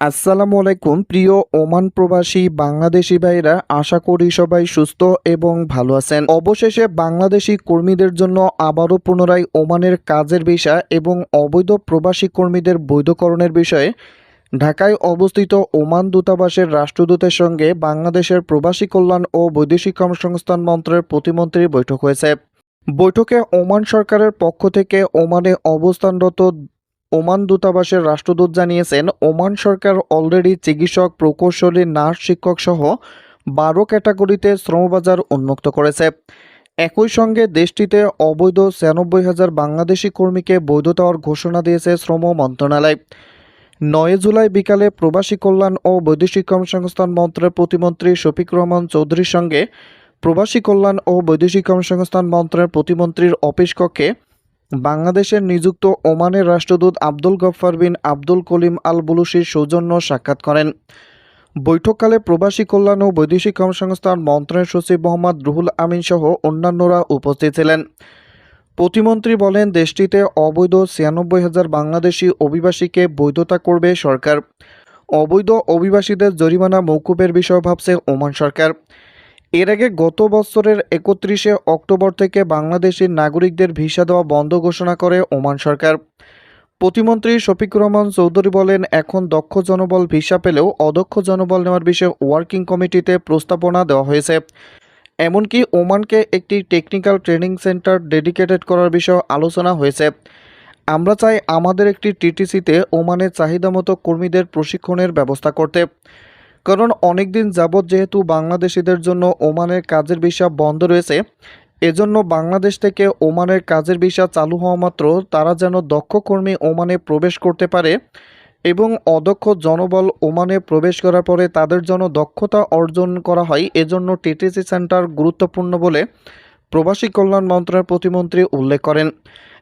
আসসালামু আলাইকুম, প্রিয় ওমান প্রবাসী বাংলাদেশি ভাইরা আশা করি সবাই সুস্থ এবং ভালো আছেন। অবশেষে বাংলাদেশি কর্মীদের জন্য আবারও পুনরায় ওমানের কাজের বিষয় এবং অবৈধ প্রবাসী কর্মীদের বৈধকরণের বিষয়ে ঢাকায় অবস্থিত ওমান দূতাবাসের রাষ্ট্রদূতের সঙ্গে বাংলাদেশের প্রবাসী কল্যাণ ও বৈদেশিক কর্মসংস্থান মন্ত্রের প্রতিমন্ত্রী বৈঠক হয়েছে। বৈঠকে ওমান সরকারের পক্ষ থেকে ওমানে অবস্থানরত ওমান দূতাবাসের রাষ্ট্রদূত জানিয়েছেন, ওমান সরকার অলরেডি চিকিৎসক, প্রকৌশলী, নার্স, শিক্ষক সহ বারো ক্যাটাগরিতে শ্রমবাজার উন্মুক্ত করেছে। একই সঙ্গে দেশটিতে অবৈধ ছিয়ানব্বই হাজার বাংলাদেশি কর্মীকে বৈধতার ঘোষণা দিয়েছে শ্রম মন্ত্রণালয়। নয় জুলাই বিকালে প্রবাসী কল্যাণ ও বৈদেশিক কর্মসংস্থান মন্ত্রের প্রতিমন্ত্রী শফিক রহমান চৌধুরীর সঙ্গে প্রবাসী কল্যাণ ও বৈদেশিক কর্মসংস্থান মন্ত্রের প্রতিমন্ত্রীর অফিস কক্ষে বাংলাদেশের নিযুক্ত ওমানের রাষ্ট্রদূত আব্দুল গফফার বিন আব্দুল কলিম আল বুলুসির সৌজন্য সাক্ষাৎ করেন। বৈঠককালে প্রবাসী কল্যাণ ও বৈদেশিক কর্মসংস্থান মন্ত্রণের সচিব মোহাম্মদ রুহুল আমিন সহ অন্যান্যরা উপস্থিত ছিলেন। প্রতিমন্ত্রী বলেন, দেশটিতে অবৈধ ছিয়ানব্বই হাজার বাংলাদেশি অভিবাসীকে বৈধতা করবে সরকার। অবৈধ অভিবাসীদের জরিমানা মৌকুবের বিষয় ভাবছে ওমান সরকার। এর আগে গত বছরের একত্রিশে অক্টোবর থেকে বাংলাদেশের নাগরিকদের ভিসা দেওয়া বন্ধ ঘোষণা করে ওমান সরকার। প্রতিমন্ত্রী শফিকুর রহমান চৌধুরী বলেন, এখন দক্ষ জনবল ভিসা পেলেও অদক্ষ জনবল নেওয়ার বিষয়ে ওয়ার্কিং কমিটিতে প্রস্তাবনা দেওয়া হয়েছে। এমনকি ওমানকে একটি টেকনিক্যাল ট্রেনিং সেন্টার ডেডিকেটেড করার বিষয়ে আলোচনা হয়েছে। আমরা চাই আমাদের একটি টিটিসিতে ওমানের চাহিদা মতো কর্মীদের প্রশিক্ষণের ব্যবস্থা করতে। কারণ অনেকদিন যাবৎ যেহেতু বাংলাদেশিদের জন্য ওমানের কাজের ভিসা বন্ধ রয়েছে, এজন্য বাংলাদেশ থেকে ওমানের কাজের ভিসা চালু হওয়া মাত্র তারা যেন দক্ষ কর্মী ওমানে প্রবেশ করতে পারে এবং অদক্ষ জনবল ওমানে প্রবেশ করার পরে তাদের জন্য দক্ষতা অর্জন করা হয়, এজন্য টিটিসি সেন্টার গুরুত্বপূর্ণ বলে প্রবাসী কল্যাণ মন্ত্রণালয়ের প্রতিমন্ত্রী উল্লেখ করেন।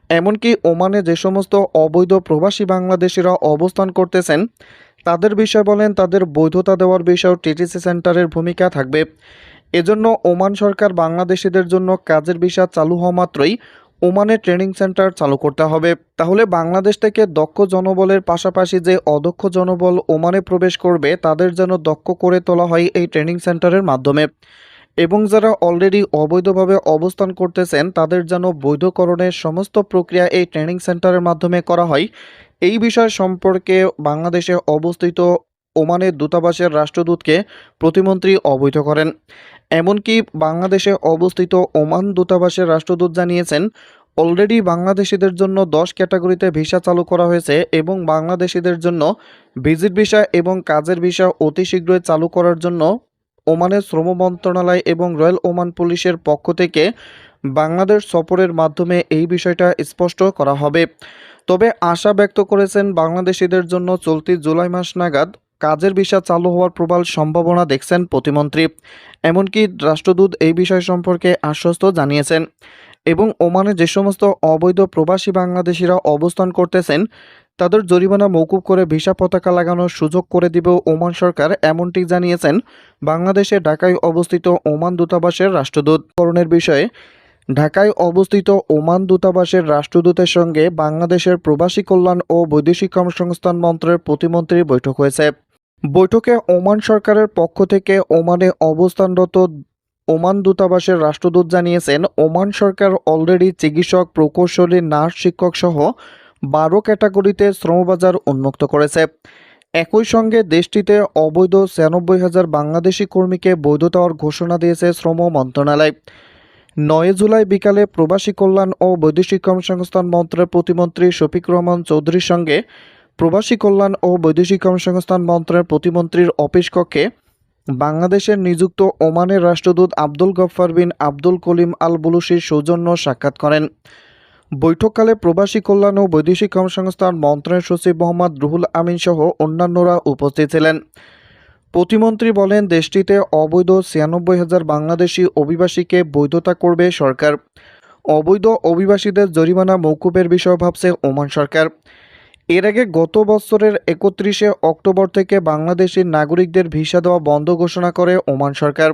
এমনকি ওমানে যে সমস্ত অবৈধ প্রবাসী বাংলাদেশিরা অবস্থান করতেছেন, তাদের বিষয় বলেন তাদের বৈধতা দেওয়ার বিষয়েও টিটিসি সেন্টারের ভূমিকা থাকবে। এজন্য ওমান সরকার বাংলাদেশিদের জন্য কাজের বিষয় চালু হওয়া মাত্রই ওমানে ট্রেনিং সেন্টার চালু করতে হবে। তাহলে বাংলাদেশ থেকে দক্ষ জনবলের পাশাপাশি যে অদক্ষ জনবল ওমানে প্রবেশ করবে, তাদের যেন দক্ষ করে তোলা হয় এই ট্রেনিং সেন্টারের মাধ্যমে। এবং যারা অলরেডি অবৈধভাবে অবস্থান করতেছেন, তাদের যেন বৈধকরণের সমস্ত প্রক্রিয়া এই ট্রেনিং সেন্টারের মাধ্যমে করা হয়। এই বিষয় সম্পর্কে বাংলাদেশে অবস্থিত ওমানের দূতাবাসের রাষ্ট্রদূতকে প্রতিমন্ত্রী অবহিত করেন। এমনকি বাংলাদেশে অবস্থিত ওমান দূতাবাসের রাষ্ট্রদূত জানিয়েছেন অলরেডি বাংলাদেশিদের জন্য দশ ক্যাটাগরিতে ভিসা চালু করা হয়েছে এবং বাংলাদেশিদের জন্য ভিজিট ভিসা এবং কাজের ভিসা অতি শীঘ্রই চালু করার জন্য ওমানের শ্রম মন্ত্রণালয় এবং রয়্যাল ওমান পুলিশের পক্ষ থেকে বাংলাদেশ সফরের মাধ্যমে এই বিষয়টা স্পষ্ট করা হবে। তবে আশা ব্যক্ত করেছেন বাংলাদেশিদের জন্য চলতি জুলাই মাস নাগাদ কাজের ভিসা চালু হওয়ার প্রবল সম্ভাবনা দেখছেন প্রতিমন্ত্রী। এমনকি রাষ্ট্রদূত এই বিষয় সম্পর্কে আশ্বস্ত জানিয়েছেন। এবং ওমানে যে সমস্ত অবৈধ প্রবাসী বাংলাদেশিরা অবস্থান করতেছেন তাদের জরিমানা মৌকুব করে ভিসা পতাকা লাগানোর সুযোগ করে দিবে ওমান সরকার, এমনটি জানিয়েছেন বাংলাদেশে ঢাকায় অবস্থিত ওমান দূতাবাসের রাষ্ট্রদূত। করণের বিষয়ে ঢাকায় অবস্থিত ওমান দূতাবাসের রাষ্ট্রদূতের সঙ্গে বাংলাদেশের প্রবাসী কল্যাণ ও বৈদেশিক কর্মসংস্থান মন্ত্রের প্রতিমন্ত্রীর বৈঠক হয়েছে। বৈঠকে ওমান সরকারের পক্ষ থেকে ওমানে অবস্থানরত ওমান দূতাবাসের রাষ্ট্রদূত জানিয়েছেন, ওমান সরকার অলরেডি চিকিৎসক, প্রকৌশলী, নার্স, শিক্ষক সহ বারো ক্যাটাগরিতে শ্রমবাজার উন্মুক্ত করেছে। একই সঙ্গে দেশটিতে অবৈধ ছিয়ানব্বই হাজার বাংলাদেশি কর্মীকে বৈধতার ঘোষণা দিয়েছে শ্রম মন্ত্রণালয়। নয় জুলাই বিকালে প্রবাসী কল্যাণ ও বৈদেশিক কর্মসংস্থান মন্ত্রের প্রতিমন্ত্রী শফিক রহমান চৌধুরীর সঙ্গে প্রবাসী কল্যাণ ও বৈদেশিক কর্মসংস্থান মন্ত্রের প্রতিমন্ত্রীর অফিস কক্ষে বাংলাদেশের নিযুক্ত ওমানের রাষ্ট্রদূত আব্দুল গফফার বিন আব্দুল কলিম আল বুলুসির সৌজন্য সাক্ষাৎ করেন। বৈঠককালে প্রবাসী কল্যাণ ও বৈদেশিক কর্মসংস্থান মন্ত্রণের সচিব মোহাম্মদ রুহুল আমিন সহ অন্যান্যরা উপস্থিত ছিলেন। প্রতিমন্ত্রী বলেন, দেশটিতে অবৈধ ছিয়ানব্বই হাজার বাংলাদেশি অভিবাসীকে বৈধতা করবে সরকার। অবৈধ অভিবাসীদের জরিমানা মৌকুবের বিষয় ভাবছে ওমান সরকার। এর আগে গত বছরের একত্রিশে অক্টোবর থেকে বাংলাদেশি নাগরিকদের ভিসা দেওয়া বন্ধ ঘোষণা করে ওমান সরকার।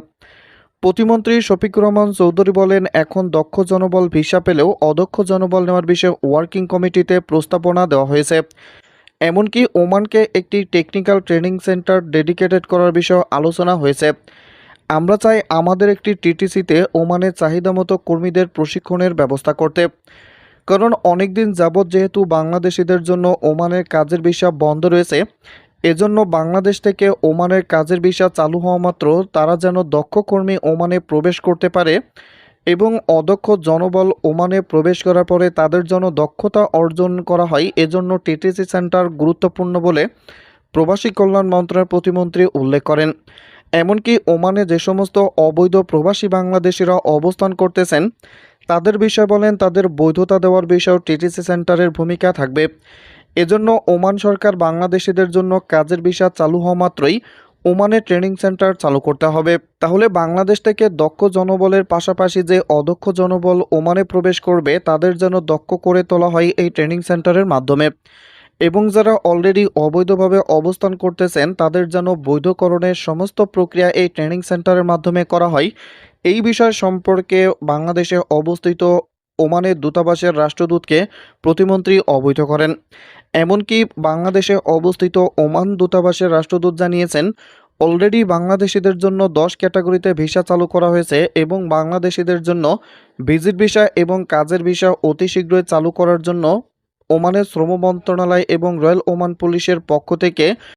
প্রতিমন্ত্রী শফিকুর রহমান চৌধুরী বলেন, এখন দক্ষ জনবল ভিসা পেলেও অদক্ষ জনবল নেওয়ার বিষয়ে ওয়ার্কিং কমিটিতে প্রস্তাবনা দেওয়া হয়েছে। এমনকি ওমানকে একটি টেকনিক্যাল ট্রেনিং সেন্টার ডেডিকেটেড করার বিষয়ে আলোচনা হয়েছে। আমরা চাই আমাদের একটি টিটিসিতে ওমানের চাহিদা মতো কর্মীদের প্রশিক্ষণের ব্যবস্থা করতে। কারণ অনেক দিন যাবৎ যেহেতু বাংলাদেশিদের জন্য ওমানের কাজের ভিসা বন্ধ রয়েছে এজন্য বাংলাদেশ থেকে ওমানের কাজের ভিসা চালু হওয়া মাত্র তারা যেন দক্ষ কর্মী ওমানে প্রবেশ করতে পারে এবং অদক্ষ জনবল ওমানে প্রবেশ করার পরে তাদের জন্য দক্ষতা অর্জন করা হয়, এজন্য টিটিসি সেন্টার গুরুত্বপূর্ণ বলে প্রবাসী কল্যাণ মন্ত্রণালয়ের প্রতিমন্ত্রী উল্লেখ করেন। এমনকি ওমানে যে সমস্ত অবৈধ প্রবাসী বাংলাদেশিরা অবস্থান করতেছেন, তাদের বিষয়ে বলেন তাদের বৈধতা দেওয়ার বিষয়েও টিটিসি সেন্টারের ভূমিকা থাকবে। এজন্য ওমান সরকার বাংলাদেশিদের জন্য কাজের ভিসা চালু হওয়া মাত্রই ওমানে ট্রেনিং সেন্টার চালু করতে হবে। তাহলে বাংলাদেশ থেকে দক্ষ জনবলের পাশাপাশি যে অদক্ষ জনবল ওমানে প্রবেশ করবে, তাদের যেন দক্ষ করে তোলা হয় এই ট্রেনিং সেন্টারের মাধ্যমে। এবং যারা অলরেডি অবৈধভাবে অবস্থান করতেছেন, তাদের যেন বৈধকরণের সমস্ত প্রক্রিয়া এই ট্রেনিং সেন্টারের মাধ্যমে করা হয়। এই বিষয় সম্পর্কে বাংলাদেশে অবস্থিত ওমানের দূতাবাসের রাষ্ট্রদূতকে প্রতিমন্ত্রী অবৈধ করেন। এমনকি বাংলাদেশে অবস্থিত ওমান দূতাবাসের রাষ্ট্রদূত জানিয়েছেন, অলরেডি বাংলাদেশিদের জন্য দশ ক্যাটাগরিতে ভিসা চালু করা হয়েছে এবং বাংলাদেশিদের জন্য ভিজিট ভিসা এবং কাজের ভিসা অতি শীঘ্রই চালু করার জন্য ওমানের শ্রম মন্ত্রণালয় এবং রয়্যাল ওমান পুলিশের পক্ষ থেকে